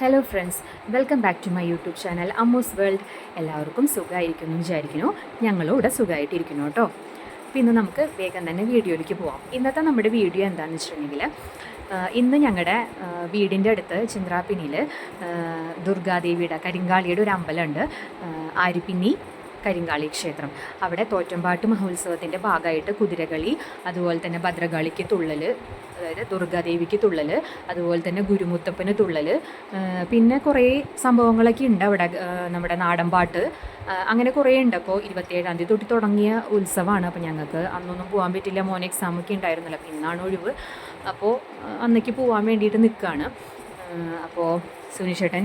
Hello friends welcome back to my YouTube channel Ammu's world എല്ലാവർക്കും സുഖമായിരിക്കുന്നു വിചാരിക്കുന്നു. ഞങ്ങളും ഇവിടെ സുഖമായിട്ടിരിക്കുന്നു കേട്ടോ. അപ്പോൾ ഇന്ന് നമുക്ക് വേഗം തന്നെ വീഡിയോയിലേക്ക് പോവാം. ഇന്നത്തെ നമ്മുടെ വീഡിയോ എന്താണെന്ന് വെച്ചിട്ടുണ്ടെങ്കിൽ ഇന്ന് ഞങ്ങളുടെ വീടിന്റെ അടുത്ത് ചന്ദ്രാപ്പിനിയിൽ ദുർഗാദേവിയുടെ കരിങ്കാളിയുടെ ഒരു അമ്പലമുണ്ട്. ആഹ് ആര്യപ്പിന്നി കരിങ്കാളി ക്ഷേത്രം. അവിടെ തോറ്റമ്പാട്ട് മഹോത്സവത്തിന്റെ ഭാഗമായിട്ട് കുതിരകളി അതുപോലെ തന്നെ ഭദ്രകാളിക്ക് തുള്ളൽ അതായത് ദുർഗാദേവിക്ക് തുള്ളൽ അതുപോലെ തന്നെ ഗുരുമുത്തപ്പന് തുള്ളൽ പിന്നെ കുറേ സംഭവങ്ങളൊക്കെ ഉണ്ട് അവിടെ നമ്മുടെ നാടൻ പാട്ട്. അങ്ങനെ കുറേ ഉണ്ട്. അപ്പോൾ ഇരുപത്തിയേഴാം തീയതി തൊട്ട് തുടങ്ങിയ ഉത്സവമാണ്. അപ്പോൾ ഞങ്ങൾക്ക് അന്നൊന്നും പോകാൻ പറ്റില്ല. മോൻ എക്സാമൊക്കെ ഉണ്ടായിരുന്നല്ലോ. അപ്പോൾ ഇന്നാണ് ഒഴിവ്. അപ്പോൾ അന്നേക്ക് പോകാൻ വേണ്ടിയിട്ട് നിൽക്കുകയാണ് അപ്പോൾ സുനിഷേട്ടൻ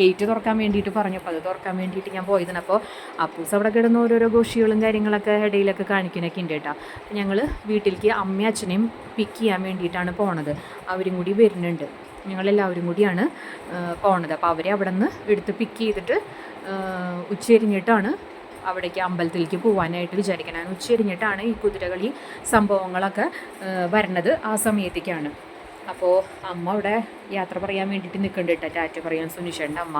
ഗേറ്റ് തുറക്കാൻ വേണ്ടിയിട്ട് പറഞ്ഞു. അപ്പോൾ അത് തുറക്കാൻ വേണ്ടിയിട്ട് ഞാൻ പോയതാണ്. അപ്പോൾ അപ്പൂസ് അവിടെ കിടന്ന് ഓരോരോ ഘോഷികളും കാര്യങ്ങളൊക്കെ ഇടയിലൊക്കെ കാണിക്കുന്നൊക്കെ ഉണ്ട് കേട്ടോ. ഞങ്ങൾ വീട്ടിലേക്ക് അമ്മയും അച്ഛനെയും പിക്ക് ചെയ്യാൻ വേണ്ടിയിട്ടാണ് പോണത്. അവരും കൂടി വരുന്നുണ്ട്. ഞങ്ങളെല്ലാവരും കൂടിയാണ് പോണത്. അപ്പോൾ അവരെ അവിടെ നിന്ന് എടുത്ത് പിക്ക് ചെയ്തിട്ട് ഉച്ചരിഞ്ഞിട്ടാണ് അവിടേക്ക് അമ്പലത്തിലേക്ക് പോകാനായിട്ട് വിചാരിക്കണം ഉച്ചരിഞ്ഞിട്ടാണ് ഈ കുതിരകളി സംഭവങ്ങളൊക്കെ വരണത് ആ സമയത്തേക്കാണ്. അപ്പോൾ അമ്മ അവിടെ യാത്ര പറയാൻ വേണ്ടിയിട്ട് നിൽക്കുന്നുണ്ട് കേട്ടോ. ടാറ്റ പറയാൻ സുനിഷേന്റെ അമ്മ.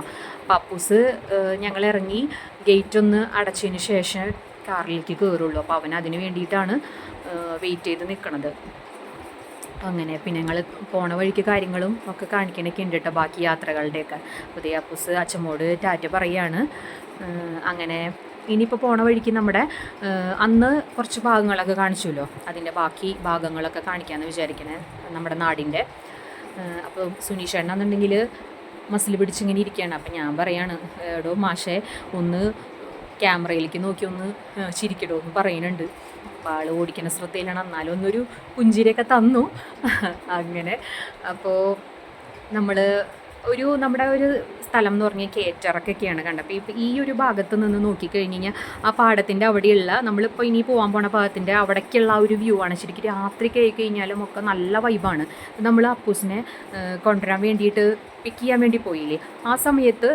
പപ്പൂസ് ഞങ്ങൾ ഇറങ്ങി ഗേറ്റ് ഒന്ന് അടച്ചതിന് ശേഷം കാറിലേക്ക് കയറുള്ളൂ അപ്പോൾ അവൻ അതിന് വേണ്ടിയിട്ടാണ് വെയിറ്റ് ചെയ്ത് നിൽക്കുന്നത് അങ്ങനെ പിന്നെ ഞങ്ങൾ പോണ വഴിക്ക് കാര്യങ്ങളും ഒക്കെ കാണിക്കണൊക്കെ ഉണ്ട് കേട്ടോ ബാക്കി യാത്രകളുടെയൊക്കെ. പുതിയ അപ്പൂസ് അച്ഛമ്മോട് ടാറ്റ പറയാണ് അങ്ങനെ ഇനിയിപ്പോൾ പോണ വഴിക്ക് നമ്മുടെ അന്ന് കുറച്ച് ഭാഗങ്ങളൊക്കെ കാണിച്ചുല്ലോ? അതിന്റെ ബാക്കി ഭാഗങ്ങളൊക്കെ കാണിക്കാമെന്ന് വിചാരിക്കണേ നമ്മുടെ നാടിന്റെ അപ്പോൾ സുനീഷ് എന്നുണ്ടെങ്കിൽ മസിൽ പിടിച്ചിങ്ങനെ ഇരിക്കുകയാണ് അപ്പം ഞാൻ പറയാണ് എടോ മാഷേ ഒന്ന് ക്യാമറയിലേക്ക് നോക്കി ഒന്ന് ചിരിക്കടോ എന്ന് പറയുന്നുണ്ട്. അപ്പോൾ ആൾ ഓടിക്കണ ശ്രദ്ധയിലാണ്. എന്നാലും ഒന്നൊരു പുഞ്ചിരിയൊക്കെ തന്നു. അങ്ങനെ. അപ്പോൾ നമ്മൾ ഒരു നമ്മുടെ ഒരു സ്ഥലം എന്ന് പറഞ്ഞാൽ കേറ്ററക്കൊക്കെയാണ് കണ്ടത്. അപ്പോൾ ഇപ്പോൾ ഈ ഒരു ഭാഗത്ത് നിന്ന് നോക്കിക്കഴിഞ്ഞ് കഴിഞ്ഞാൽ ആ പാടത്തിന്റെ അവിടെയുള്ള നമ്മളിപ്പോൾ ഇനി പോകാൻ പോണ ഭാഗത്തിന്റെ അവിടേക്കുള്ള ആ ഒരു വ്യൂ ആണ്. ശരിക്കും രാത്രി കഴി കഴിഞ്ഞാലും ഒക്കെ നല്ല വൈബാണ് നമ്മൾ അപ്പൂസിനെ കൊണ്ടുവരാൻ വേണ്ടിയിട്ട് പിക്ക് ചെയ്യാൻ വേണ്ടി പോയില്ലേ? ആ സമയത്ത്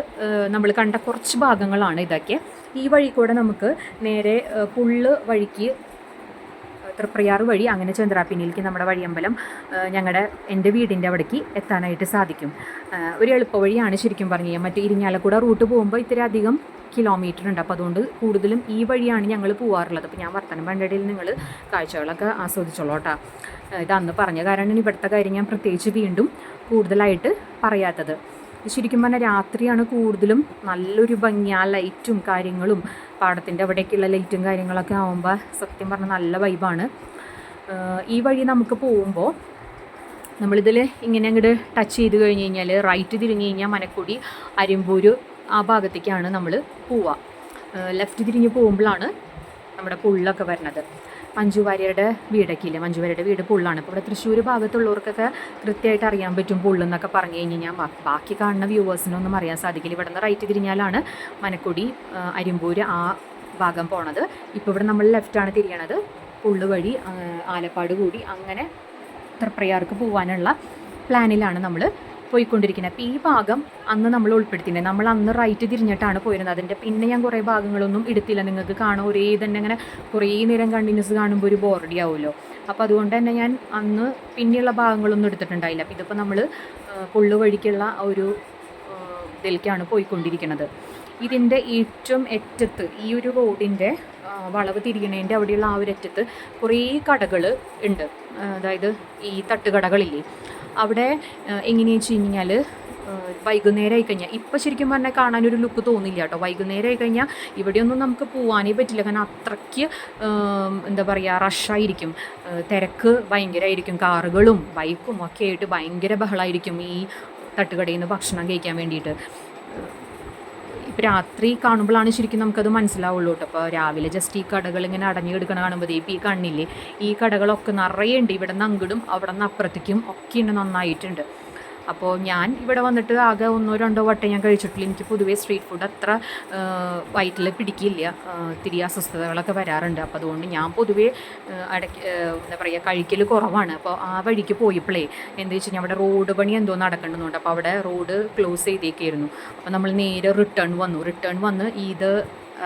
നമ്മൾ കണ്ട കുറച്ച് ഭാഗങ്ങളാണ് ഇതൊക്കെ. ഈ വഴി കൂടെ നമുക്ക് നേരെ പുള്ള് വഴിക്ക് തൃപ്രയാർ വഴി അങ്ങനെ ചന്ദ്രാപ്പിനിയിലേക്ക് നമ്മുടെ വഴിയമ്പലം ഞങ്ങളുടെ എന്റെ വീടിന്റെ അവിടേക്ക് എത്താനായിട്ട് സാധിക്കും. ഒരു എളുപ്പവഴിയാണ് ശരിക്കും പറഞ്ഞു കഴിഞ്ഞാൽ മറ്റേ റൂട്ട് പോകുമ്പോൾ ഇത്തിരി അധികം കിലോമീറ്റർ ഉണ്ട്. അപ്പോൾ അതുകൊണ്ട് കൂടുതലും ഈ വഴിയാണ് ഞങ്ങൾ പോകാറുള്ളത് അപ്പോൾ ഞാൻ വർത്തനം പണ്ടിടയിൽ നിങ്ങൾ കാഴ്ചകളൊക്കെ ആസ്വദിച്ചോളോട്ടാ ഇത് പറഞ്ഞ കാരണം ഇവിടുത്തെ കാര്യം ഞാൻ പ്രത്യേകിച്ച് വീണ്ടും കൂടുതലായിട്ട് പറയാത്തത്. ശരിക്കും പറഞ്ഞാൽ രാത്രിയാണ് കൂടുതലും നല്ലൊരു ഭംഗി. ആ ലൈറ്റും കാര്യങ്ങളും പാടത്തിന്റെ അവിടേക്കുള്ള ലൈറ്റും കാര്യങ്ങളൊക്കെ ആകുമ്പോൾ സത്യം പറഞ്ഞാൽ നല്ല വൈബാണ്. ഈ വഴി നമുക്ക് പോകുമ്പോൾ നമ്മളിതിൽ ഇങ്ങനെ അങ്ങോട്ട് ടച്ച് ചെയ്ത് കഴിഞ്ഞ് കഴിഞ്ഞാൽ റൈറ്റ് തിരിഞ്ഞ് കഴിഞ്ഞാൽ മനക്കുടി അരിമ്പൂര് ആ ഭാഗത്തേക്കാണ് നമ്മൾ പോവുക ലെഫ്റ്റ് തിരിഞ്ഞ് പോകുമ്പോഴാണ് നമ്മുടെ പുള്ളൊക്കെ വരുന്നത് മഞ്ജു വാര്യരുടെ വീടൊക്കെ ഇല്ലേ മഞ്ജു വാര്യരുടെ വീട് പുള്ളാണ്. ഇപ്പോൾ ഇവിടെ തൃശ്ശൂർ ഭാഗത്തുള്ളവർക്കൊക്കെ കൃത്യമായിട്ട് അറിയാൻ പറ്റും പുള്ളെന്നൊക്കെ പറഞ്ഞു കഴിഞ്ഞ് ബാ- ബാക്കി കാണുന്ന വ്യൂവേഴ്സിനൊന്നും അറിയാൻ സാധിക്കില്ല. ഇവിടെ നിന്ന് റൈറ്റ് തിരിഞ്ഞാലാണ് മനക്കുടി അരിമ്പൂര് ആ ഭാഗം പോണത്. ഇപ്പോൾ ഇവിടെ നമ്മൾ ലെഫ്റ്റാണ് തിരിയണത്. പുള്ള് വഴി ആലപ്പാട് കൂടി അങ്ങനെ തൃപ്രയാർക്ക് പോകാനുള്ള പ്ലാനിലാണ് നമ്മൾ പോയിക്കൊണ്ടിരിക്കുന്നത്. അപ്പോൾ ഈ ഭാഗം അന്ന് നമ്മൾ ഉൾപ്പെടുത്തിയിട്ടുണ്ട്. നമ്മൾ അന്ന് റൈറ്റ് തിരിഞ്ഞിട്ടാണ് പോയിരുന്നത്. അതിന്റെ പിന്നെ ഞാൻ കുറേ ഭാഗങ്ങളൊന്നും എടുത്തില്ല. നിങ്ങൾക്ക് കാണാൻ ഒരേ തന്നെ അങ്ങനെ കുറേ നേരം കണ്ടിന്യൂസ് കാണുമ്പോൾ ഒരു ബോറടി ആവുമല്ലോ. അപ്പോൾ അതുകൊണ്ട് തന്നെ ഞാൻ അന്ന് പിന്നെയുള്ള ഭാഗങ്ങളൊന്നും എടുത്തിട്ടുണ്ടായില്ല. അപ്പോൾ ഇതിപ്പോൾ നമ്മൾ പുള്ളു വഴിക്കുള്ള ഒരു ഇതിലേക്കാണ് പോയിക്കൊണ്ടിരിക്കുന്നത്. ഇതിന്റെ ഏറ്റവും അറ്റത്ത് ഈ ഒരു റോഡിന്റെ വളവ് തിരിയണേന്റെ അവിടെയുള്ള ആ ഒരു അറ്റത്ത് കുറേ കടകൾ ഉണ്ട്. അതായത് ഈ തട്ടുകടകളില്ലേ? അവിടെ എങ്ങനെയാണെന്ന് വെച്ച് കഴിഞ്ഞാൽ വൈകുന്നേരം ആയി കഴിഞ്ഞാൽ ഇപ്പം ശരിക്കും പറഞ്ഞാൽ കാണാനൊരു ലുക്ക് തോന്നില്ല കേട്ടോ. വൈകുന്നേരം ആയി കഴിഞ്ഞാൽ ഇവിടെയൊന്നും നമുക്ക് പോകാനേ പറ്റില്ല. കാരണം അത്രയ്ക്ക് എന്താ പറയുക റഷായിരിക്കും തിരക്ക് ഭയങ്കരമായിരിക്കും കാറുകളും ബൈക്കും ഒക്കെ ആയിട്ട് ഭയങ്കര ബഹളമായിരിക്കും ഈ തട്ടുകടയിൽ നിന്ന് ഭക്ഷണം കഴിക്കാൻ വേണ്ടിയിട്ട്. ഇപ്പം രാത്രി കാണുമ്പോഴാണ് ശരിക്കും നമുക്കത് മനസ്സിലാവുള്ളൂ കേട്ടോ. അപ്പോൾ രാവിലെ ജസ്റ്റ് ഈ കടകൾ ഇങ്ങനെ അടഞ്ഞു കിടക്കണ കാണുമ്പോൾ ഈ കണ്ണില്ലേ ഈ കടകളൊക്കെ നിറയെ ഉണ്ട്. ഇവിടെ നിന്ന് അങ്ങടും അവിടെ നിന്ന് അപ്പുറത്തേക്കും ഒക്കെ ഉണ്ട് നന്നായിട്ടുണ്ട്. അപ്പോൾ ഞാൻ ഇവിടെ വന്നിട്ട് ആകെ ഒന്നോ രണ്ടോ വട്ടം ഞാൻ കഴിച്ചിട്ടില്ല. എനിക്ക് പൊതുവേ സ്ട്രീറ്റ് ഫുഡ് അത്ര വയറ്റിൽ പിടിക്കില്ല. തിരി അസ്വസ്ഥതകളൊക്കെ വരാറുണ്ട്. അപ്പോൾ അതുകൊണ്ട് ഞാൻ പൊതുവേ അടയ്ക്ക് എന്താ പറയുക കഴിക്കൽ കുറവാണ്. അപ്പോൾ ആ വഴിക്ക് പോയപ്പോഴേ എന്താ വെച്ച് കഴിഞ്ഞാൽ അവിടെ റോഡ് പണി എന്തോ നടക്കണമെന്നുണ്ട് അപ്പോൾ അവിടെ റോഡ് ക്ലോസ് ചെയ്തേക്കായിരുന്നു. അപ്പോൾ നമ്മൾ നേരെ റിട്ടേൺ വന്നു. റിട്ടേൺ വന്ന് ഇത്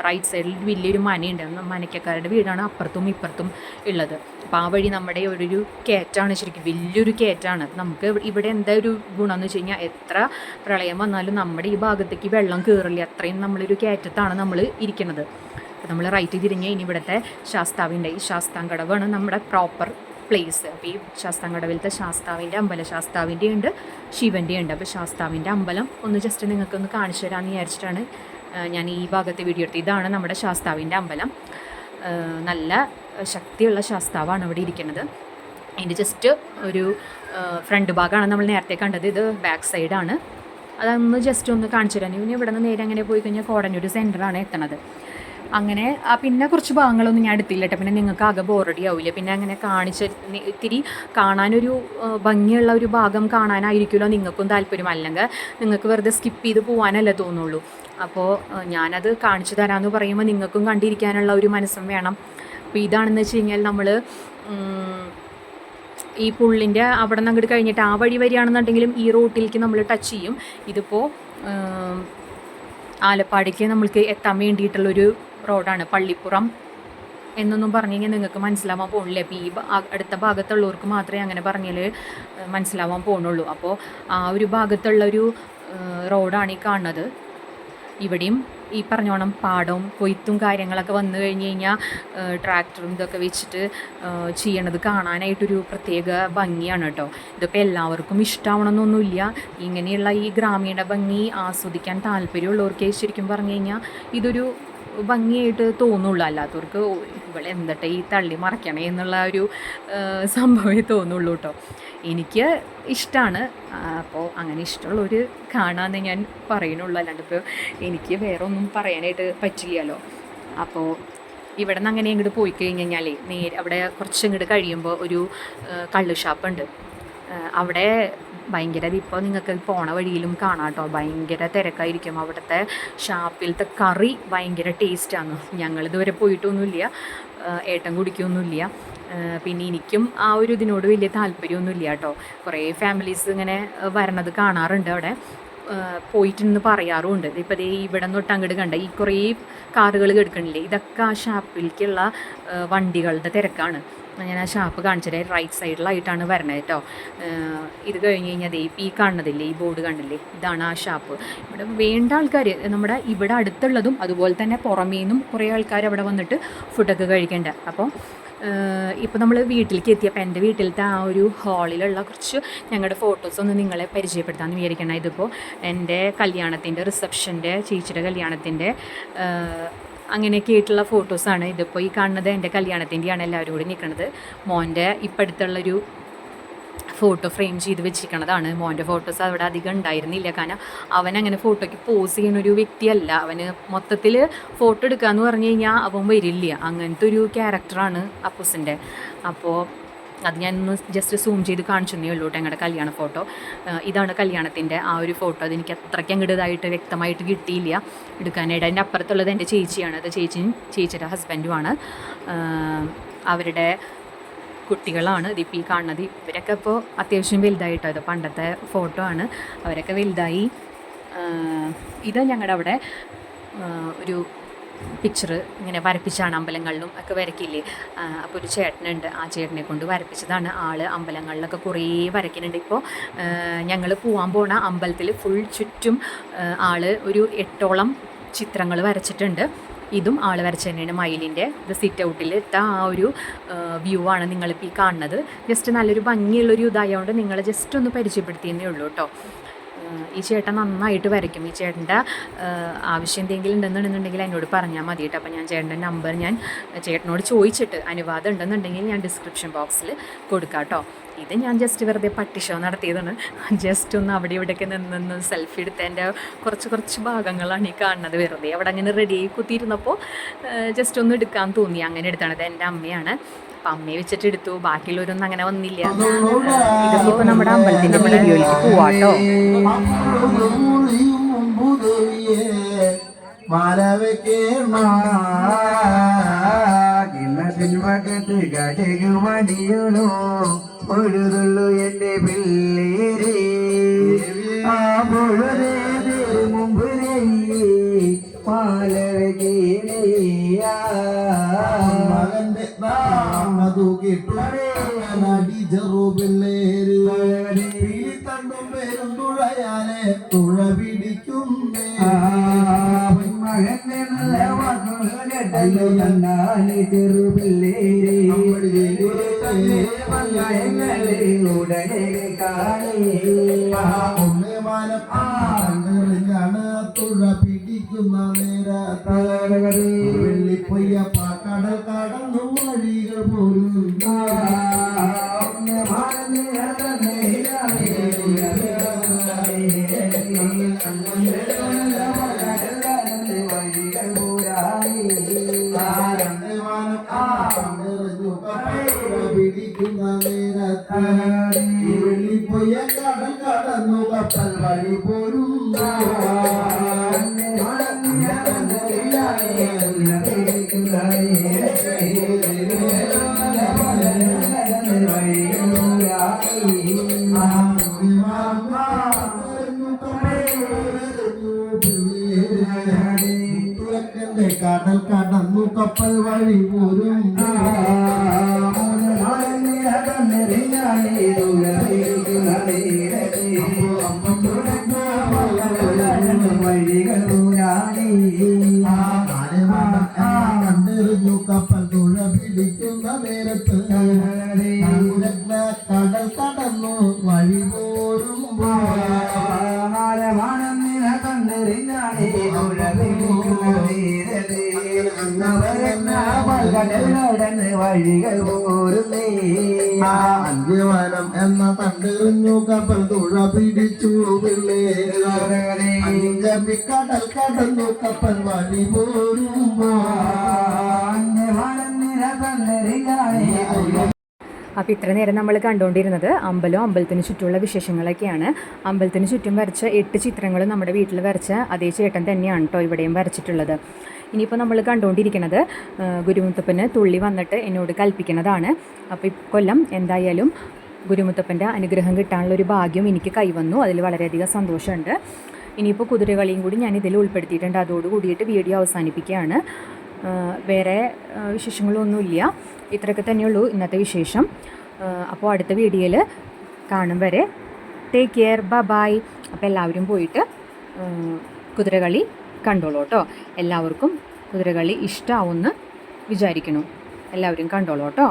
റൈറ്റ് സൈഡിൽ വലിയൊരു മനയുണ്ട്. മനയ്ക്കക്കാരുടെ വീടാണ് അപ്പുറത്തും ഇപ്പുറത്തും ഉള്ളത്. അപ്പോൾ ആ വഴി നമ്മുടെ ഒരു കയറ്റാണ് ശരിക്കും വലിയൊരു കയറ്റാണ് നമുക്ക് ഇവിടെ എന്താ ഒരു ഗുണം എന്ന് വെച്ച് കഴിഞ്ഞാൽ എത്ര പ്രളയം വന്നാലും നമ്മുടെ ഈ ഭാഗത്തേക്ക് വെള്ളം കയറില്ല അത്രയും നമ്മളൊരു കയറ്റത്താണ് നമ്മൾ ഇരിക്കുന്നത് നമ്മൾ റൈറ്റ് തിരിഞ്ഞ് ഇനി ഇവിടുത്തെ ശാസ്താവിന്റെ ഈ ശാസ്താങ്കടവാണ് നമ്മുടെ പ്രോപ്പർ പ്ലേസ് അപ്പോൾ ഈ ശാസ്താങ്കടവിലത്തെ ശാസ്താവിന്റെ അമ്പലം ശാസ്താവിന്റെ ഉണ്ട് ശിവന്റെ ഉണ്ട് അപ്പോൾ ശാസ്താവിന്റെ അമ്പലം ഒന്ന് ജസ്റ്റ് നിങ്ങൾക്കൊന്ന് കാണിച്ചു തരാമെന്ന് വിചാരിച്ചിട്ടാണ് ഞാൻ ഈ ഭാഗത്തെ വീഡിയോ എടുത്തത്. ഇതാണ് നമ്മുടെ ശാസ്താവിന്റെ അമ്പലം. നല്ല ശക്തിയുള്ള ശാസ്താവാണ് ഇവിടെ ഇരിക്കുന്നത്. അതിന്റെ ജസ്റ്റ് ഒരു ഫ്രണ്ട് ഭാഗമാണ് നമ്മൾ നേരത്തെ കണ്ടത്. ഇത് ബാക്ക് സൈഡാണ് അതൊന്ന് ജസ്റ്റ് ഒന്ന് കാണിച്ചു തരാൻ ഇനി ഇവിടെ നിന്ന് നേരെ അങ്ങനെ പോയി കഴിഞ്ഞാൽ കോടഞ്ഞൂർ സെന്ററാണ് എത്തണത്. അങ്ങനെ ആ പിന്നെ കുറച്ച് ഭാഗങ്ങളൊന്നും ഞാൻ എടുത്തില്ല കേട്ടോ പിന്നെ നിങ്ങൾക്ക് ആകെ ബോറടി ആവില്ല പിന്നെ അങ്ങനെ കാണിച്ച് ഇത്തിരി കാണാനൊരു ഭംഗിയുള്ള ഒരു ഭാഗം കാണാനായിരിക്കുമല്ലോ നിങ്ങൾക്കും താല്പര്യം. അല്ലെങ്കിൽ നിങ്ങൾക്ക് വെറുതെ സ്കിപ്പ് ചെയ്ത് പോകാനല്ലേ തോന്നുള്ളൂ. അപ്പോൾ ഞാനത് കാണിച്ചു തരാമെന്ന് പറയുമ്പോൾ നിങ്ങൾക്കും കണ്ടിരിക്കാനുള്ള ഒരു മനസ്സും വേണം. അപ്പോൾ ഇതാണെന്ന് വെച്ച് കഴിഞ്ഞാൽ നമ്മൾ ഈ പുള്ളിന്റെ അവിടെ നിന്ന് അങ്ങോട്ട് കഴിഞ്ഞിട്ട് ആ വഴി വരികയാണെന്നുണ്ടെങ്കിലും ഈ റൂട്ടിലേക്ക് നമ്മൾ ടച്ച് ചെയ്യും. ഇതിപ്പോൾ ആലപ്പാടിക്ക് നമ്മൾക്ക് എത്താൻ വേണ്ടിയിട്ടുള്ളൊരു റോഡാണ് പള്ളിപ്പുറം എന്നൊന്നും പറഞ്ഞു കഴിഞ്ഞാൽ നിങ്ങൾക്ക് മനസ്സിലാവാൻ പോകണില്ല അപ്പോൾ ഈ അടുത്ത ഭാഗത്തുള്ളവർക്ക് മാത്രമേ അങ്ങനെ പറഞ്ഞാൽ മനസ്സിലാവാൻ പോകുന്നുള്ളൂ. അപ്പോൾ ആ ഒരു ഭാഗത്തുള്ളൊരു റോഡാണ് ഈ കാണുന്നത്. ഇവിടെയും ഈ പറഞ്ഞോണം പാടവും കൊയ്ത്തും കാര്യങ്ങളൊക്കെ വന്നു കഴിഞ്ഞ് കഴിഞ്ഞാൽ ട്രാക്ടറും ഇതൊക്കെ വെച്ചിട്ട് ചെയ്യണത് കാണാനായിട്ടൊരു പ്രത്യേക ഭംഗിയാണ് കേട്ടോ. ഇതിപ്പോൾ എല്ലാവർക്കും ഇഷ്ടമാവണമെന്നൊന്നുമില്ല ഇങ്ങനെയുള്ള ഈ ഗ്രാമീണ ഭംഗി ആസ്വദിക്കാൻ താല്പര്യമുള്ളവർക്ക് ശരിക്കും പറഞ്ഞു കഴിഞ്ഞാൽ ഇതൊരു ഭംഗിയായിട്ട് തോന്നുള്ളൂ. അല്ലാത്തവർക്ക് ഇവളെന്തട്ടെ ഇവളെ ഈ തള്ളി മറയ്ക്കണേ എന്നുള്ള ഒരു സംഭവമേ തോന്നുള്ളൂ കേട്ടോ എനിക്ക് ഇഷ്ടമാണ് അപ്പോൾ അങ്ങനെ ഇഷ്ടമുള്ളവർ കാണാമെന്ന് ഞാൻ പറയുന്നുള്ളൂ അല്ലാണ്ട് ഇപ്പോൾ എനിക്ക് വേറെ ഒന്നും പറയാനായിട്ട് പറ്റില്ലല്ലോ. അപ്പോൾ ഇവിടെ നിന്ന് അങ്ങനെ ഇങ്ങോട്ട് പോയി കഴിഞ്ഞ് കഴിഞ്ഞാലേ നേരെ അവിടെ കുറച്ച് ഇങ്ങോട്ട് കഴിയുമ്പോൾ ഒരു കള്ള് ഷാപ്പുണ്ട്. അവിടെ ഭയങ്കര ഇപ്പോൾ നിങ്ങൾക്ക് പോണ വഴിയിലും കാണാം കേട്ടോ. ഭയങ്കര തിരക്കായിരിക്കും. അവിടുത്തെ ഷാപ്പിലത്തെ കറി ഭയങ്കര ടേസ്റ്റാണ് ഞങ്ങൾ ഇതുവരെ പോയിട്ടൊന്നുമില്ല. ഏട്ടൻ കുടിക്കൊന്നുമില്ല. പിന്നെ എനിക്കും ആ ഒരു ഇതിനോട് വലിയ താല്പര്യമൊന്നുമില്ല കേട്ടോ. കുറേ ഫാമിലീസ് ഇങ്ങനെ വരണത് കാണാറുണ്ട് അവിടെ. പോയിട്ടെന്ന് പറയാറുമുണ്ട്. ഇപ്പോൾ ദേ ഇവിടെ തൊട്ട് അങ്ങോട്ട് കണ്ട ഈ കുറേ കാറുകൾ കിടക്കണില്ലേ ഇതൊക്കെ ആ ഷാപ്പിലേക്കുള്ള വണ്ടികളുടെ തിരക്കാണ്. ഞാൻ ആ ഷാപ്പ് കാണിച്ചത് റൈറ്റ് സൈഡിലായിട്ടാണ് വരണത് കേട്ടോ ഇത് കഴിഞ്ഞ് കഴിഞ്ഞാൽ ദേ പീ ഈ കാണുന്നതില്ലേ ഈ ബോർഡ് കണ്ടില്ലേ? ഇതാണ് ആ ഷാപ്പ് ഇവിടെ വേണ്ട ആൾക്കാർ നമ്മുടെ ഇവിടെ അടുത്തുള്ളതും അതുപോലെ തന്നെ പുറമേ നിന്നും കുറേ ആൾക്കാർ അവിടെ വന്നിട്ട് ഫുഡൊക്കെ കഴിക്കേണ്ട. അപ്പോൾ ഇപ്പോൾ നമ്മൾ വീട്ടിലേക്ക് എത്തിയപ്പോൾ എന്റെ വീട്ടിലത്തെ ആ ഒരു ഹാളിലുള്ള കുറച്ച് ഞങ്ങളുടെ ഫോട്ടോസ് ഒന്ന് നിങ്ങളെ പരിചയപ്പെടുത്താമെന്ന് വിചാരിക്കണം. ഇതിപ്പോൾ എന്റെ കല്യാണത്തിന്റെ റിസപ്ഷന്റെ ചേച്ചിയുടെ കല്യാണത്തിന്റെ അങ്ങനെയൊക്കെ ആയിട്ടുള്ള ഫോട്ടോസാണ് ഇതിപ്പോൾ ഈ കാണുന്നത് എന്റെ കല്യാണത്തിന്റെയാണ് എല്ലാവരും കൂടി നിൽക്കുന്നത് മോന്റെ ഇപ്പം അടുത്തുള്ളൊരു ഫോട്ടോ ഫ്രെയിം ചെയ്ത് വെച്ചിരിക്കണതാണ്. മോന്റെ ഫോട്ടോസ് അവിടെ അധികം ഉണ്ടായിരുന്നില്ല. കാരണം അവൻ അങ്ങനെ ഫോട്ടോയ്ക്ക് പോസ് ചെയ്യുന്ന ഒരു വ്യക്തിയല്ല. അവന് മൊത്തത്തിൽ ഫോട്ടോ എടുക്കുക എന്ന് പറഞ്ഞു കഴിഞ്ഞാൽ അവൻ വരില്ല. അങ്ങനത്തെ ഒരു ക്യാരക്ടറാണ് അപ്പൂസിന്റെ. അപ്പോൾ അത് ഞാനൊന്ന് ജസ്റ്റ് സൂം ചെയ്ത് കാണിച്ചു തന്നേ ഉള്ളൂ കേട്ടോ കല്യാണ ഫോട്ടോ ഇതാണ് കല്യാണത്തിന്റെ ആ ഒരു ഫോട്ടോ അതെനിക്ക് അത്രയ്ക്ക് അങ്ങോട്ട് ഇതായിട്ട് വ്യക്തമായിട്ട് കിട്ടിയില്ല. എടുക്കാനായിട്ട്. അതിന്റെ അപ്പുറത്തുള്ളത് എന്റെ ചേച്ചിയാണ്. അത് ചേച്ചി ചേച്ചിയുടെ ഹസ്ബൻഡുമാണ് അവരുടെ കുട്ടികളാണ് ഇതിപ്പോൾ ഈ കാണുന്നത്. ഇവരൊക്കെ ഇപ്പോൾ അത്യാവശ്യം വലുതായിട്ടോ. ഇത് പണ്ടത്തെ ഫോട്ടോ ആണ്. അവരൊക്കെ വലുതായി. ഇത് ഞങ്ങളുടെ അവിടെ ഒരു പിക്ചർ ഇങ്ങനെ വരപ്പിച്ചാണ് അമ്പലങ്ങളിലും ഒക്കെ വരയ്ക്കില്ലേ? അപ്പോൾ ഒരു ചേട്ടനുണ്ട്. ആ ചേട്ടനെ കൊണ്ട് വരപ്പിച്ചതാണ് ആൾ അമ്പലങ്ങളിലൊക്കെ കുറേ വരയ്ക്കുന്നുണ്ട്. ഇപ്പോൾ ഞങ്ങൾ പോകാൻ പോണ അമ്പലത്തിൽ ഫുൾ ചുറ്റും ആൾ ഒരു എട്ടോളം ചിത്രങ്ങൾ വരച്ചിട്ടുണ്ട്. ഇതും ആൾ വരച്ച തന്നെയാണ് മയിലിന്റെ ഇത് സിറ്റ് ഔട്ടിൽ എത്ത ആ ഒരു വ്യൂ ആണ് നിങ്ങളിപ്പോൾ ഈ കാണുന്നത്. ജസ്റ്റ് നല്ലൊരു ഭംഗിയുള്ളൊരു ഇതായതുകൊണ്ട് നിങ്ങൾ ജസ്റ്റ് ഒന്ന് പരിചയപ്പെടുത്തിയെന്നേ ഉള്ളൂ കേട്ടോ ഈ ചേട്ടൻ നന്നായിട്ട് വരയ്ക്കും. ഈ ചേട്ടന്റെ ആവശ്യം എന്തെങ്കിലും ഉണ്ടെന്നുണ്ടെന്നുണ്ടെങ്കിൽ എന്നോട് പറഞ്ഞാൽ മതി കേട്ടോ. അപ്പോൾ ഞാൻ ചേട്ടന്റെ നമ്പർ ഞാൻ ചേട്ടനോട് ചോദിച്ചിട്ട് അനുവാദം ഉണ്ടെന്നുണ്ടെങ്കിൽ ഞാൻ ഡിസ്ക്രിപ്ഷൻ ബോക്സിൽ കൊടുക്കാം കേട്ടോ ഇത് ഞാൻ ജസ്റ്റ് വെറുതെ പട്ടി ഷോ നടത്തിയതാണ്. ജസ്റ്റ് ഒന്ന് അവിടെ ഇവിടെയൊക്കെ നിന്ന് സെൽഫി എടുത്തതിന്റെ കുറച്ച് കുറച്ച് ഭാഗങ്ങളാണ് ഈ കാണുന്നത്. വെറുതെ അവിടെ അങ്ങനെ റെഡി ആയി കുത്തിയിരുന്നപ്പോൾ ജസ്റ്റ് ഒന്ന് എടുക്കാൻ തോന്നി. അങ്ങനെ എടുത്താണ് ഇത് എന്റെ അമ്മയാണ്. അപ്പം അമ്മയെ വെച്ചിട്ട് എടുത്തു. ബാക്കിയുള്ളവരൊന്നും അങ്ങനെ വന്നില്ല. ഇതിപ്പോൾ നമ്മുടെ അമ്പലത്തിന്റെ വീഡിയോയിലേക്ക് പോവാട്ടോ. കടുക് മടിയുള്ളൂ പൊഴുതുള്ളു എന്റെ പിള്ളേരെ ആ പൊഴുതേന് മുമ്പിലേ മകന്റെ നാമതു കിട്ടുറോപിള്ളേര് പീത്തണ്ടും പേരും തുഴയാനെ തുഴ പിടിക്കും മകന്റെ നല്ല ഉടനെ കാണേ. ഉണ്ണിമാനം തുഴ പിടിക്കുന്ന നേരത്തെ. വെള്ളിപ്പൊയ്യപ്പ കടൽ കടന്നു വഴികൾ പോലും കടൽ കടന്നു കപ്പൽ വഴി കണ്ടെറിഞ്ഞു കപ്പൽ തുഴ പിടിക്കുന്ന നേരത്ത് കടൽ കടന്നു വഴി പോരുമ്പോ വഴികൾ പോരുന്നേ. അഞ്ച് വനം എന്ന കണ്ടെറിഞ്ഞു കപ്പൽ തുഴ പിടിച്ചു പിള്ളേര് അഞ്ചമ്പി കടൽ കടന്നു കപ്പൽ വഴി പോരുമ്പോ അപ്പോൾ ഇത്ര നേരം നമ്മൾ കണ്ടുകൊണ്ടിരുന്നത് അമ്പലവും അമ്പലത്തിന് ചുറ്റുമുള്ള വിശേഷങ്ങളൊക്കെയാണ്. അമ്പലത്തിന് ചുറ്റും വരച്ച എട്ട് ചിത്രങ്ങളും നമ്മുടെ വീട്ടിൽ വരച്ച അതേ ചേട്ടൻ തന്നെയാണ് കേട്ടോ ഇവിടെയും വരച്ചിട്ടുള്ളത്. ഇനിയിപ്പോൾ നമ്മൾ കണ്ടുകൊണ്ടിരിക്കുന്നത് ഗുരുമുത്തപ്പന് തുള്ളി വന്നിട്ട് എന്നോട് കൽപ്പിക്കുന്നതാണ് അപ്പോൾ ഇക്കൊല്ലം എന്തായാലും ഗുരുമുത്തപ്പന്റെ അനുഗ്രഹം കിട്ടാനുള്ള ഒരു ഭാഗ്യം എനിക്ക് കൈവന്നു. അതിൽ വളരെയധികം സന്തോഷമുണ്ട്. ഇനിയിപ്പോൾ കുതിരകളിയും കൂടി ഞാൻ ഇതിൽ ഉൾപ്പെടുത്തിയിട്ടുണ്ട്. അതോട് കൂടിയിട്ട് വീഡിയോ അവസാനിപ്പിക്കുകയാണ്. വേറെ വിശേഷങ്ങളൊന്നുമില്ല. ഇത്രയൊക്കെ തന്നെയുള്ളൂ ഇന്നത്തെ വിശേഷം. അപ്പോൾ അടുത്ത വീഡിയോയിൽ കാണും വരെ. ടേക്ക് കെയർ ബ ബായ് അപ്പോൾ എല്ലാവരും പോയിട്ട് കുതിരകളി കണ്ടോളൂ കേട്ടോ. എല്ലാവർക്കും കുതിരകളി ഇഷ്ടമാവുമെന്ന് വിചാരിക്കണം എല്ലാവരും കണ്ടോളൂ കേട്ടോ.